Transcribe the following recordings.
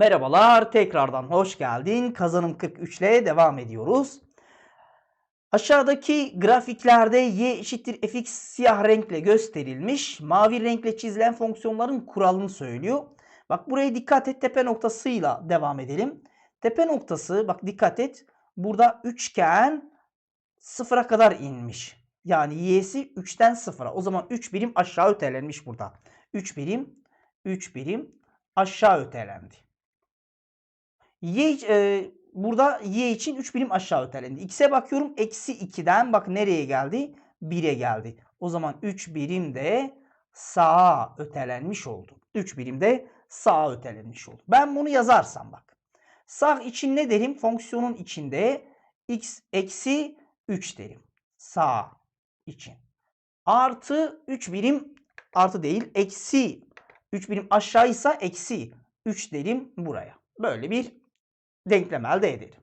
Merhabalar, tekrardan hoş geldin. Kazanım 43 ile devam ediyoruz. Aşağıdaki grafiklerde y eşittir fx siyah renkle gösterilmiş. Mavi renkle çizilen fonksiyonların kuralını söylüyor. Bak buraya dikkat et tepe noktasıyla devam edelim. Tepe noktası bak dikkat et. Burada üçgen sıfıra kadar inmiş. Yani y'si 3'ten 0'a. O zaman 3 birim aşağı ötelenmiş burada. 3 birim 3 birim aşağı ötelendi. Y e, burada y için 3 birim aşağı ötelendi. X'e bakıyorum. Eksi 2'den bak nereye geldi? 1'e geldi. O zaman 3 birim de sağa ötelenmiş oldu. 3 birim de sağa ötelenmiş oldu. Ben bunu yazarsam bak. Sağ için ne derim? Fonksiyonun içinde x eksi 3 derim. Sağ için. Artı 3 birim artı değil eksi 3 birim aşağıysa eksi 3 derim buraya. Böyle bir denklem elde ederim.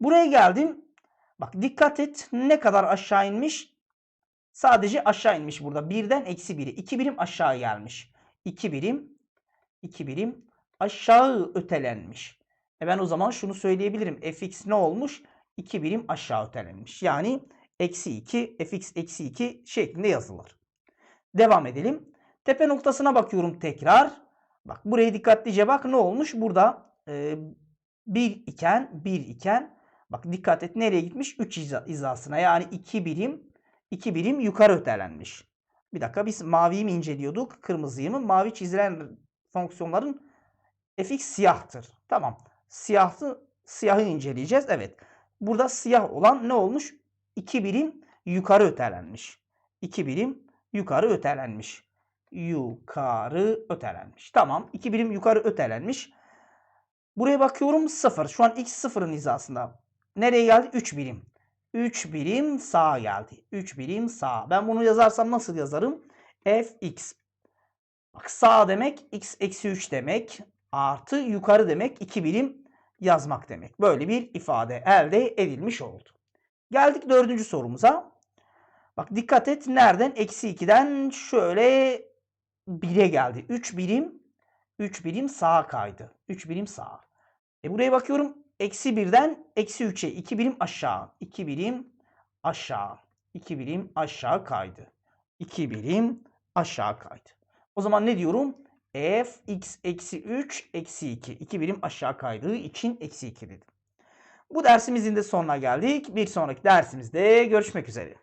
Buraya geldim. Bak dikkat et ne kadar aşağı inmiş. Sadece aşağı inmiş burada. Birden eksi 1'e. 2 birim aşağı gelmiş. 2 birim 2 birim aşağı ötelenmiş. E ben o zaman şunu söyleyebilirim. fx ne olmuş? 2 birim aşağı ötelenmiş. Yani eksi 2 fx eksi 2 şeklinde yazılır. Devam edelim. Tepe noktasına bakıyorum tekrar. Bak buraya dikkatlice bak ne olmuş? Burada e, 1 iken 1 iken bak dikkat et nereye gitmiş? 3 hizasına yani 2 birim 2 birim yukarı ötelenmiş. Bir dakika biz maviyi mi inceliyorduk? Kırmızıyı mı? Mavi çizilen fonksiyonların fx siyahtır. Tamam. Siyahtı, siyahı inceleyeceğiz. Evet. Burada siyah olan ne olmuş? 2 birim yukarı ötelenmiş. 2 birim yukarı ötelenmiş. Yukarı ötelenmiş. Tamam. 2 birim yukarı ötelenmiş. Buraya bakıyorum 0. Şu an x 0'ın hizasında. Nereye geldi? 3 birim. 3 birim sağa geldi. 3 birim sağa. Ben bunu yazarsam nasıl yazarım? fx. Bak sağ demek x eksi 3 demek. Artı yukarı demek 2 birim yazmak demek. Böyle bir ifade elde edilmiş oldu. Geldik dördüncü sorumuza. Bak dikkat et nereden? Eksi 2'den şöyle 1'e geldi. 3 birim 3 birim sağa kaydı. 3 birim sağa. E buraya bakıyorum. Eksi 1'den eksi 3'e 2 birim aşağı. 2 birim aşağı. 2 birim aşağı kaydı. 2 birim aşağı kaydı. O zaman ne diyorum? f x eksi 3 eksi 2. 2 birim aşağı kaydığı için eksi 2 dedim. Bu dersimizin de sonuna geldik. Bir sonraki dersimizde görüşmek üzere.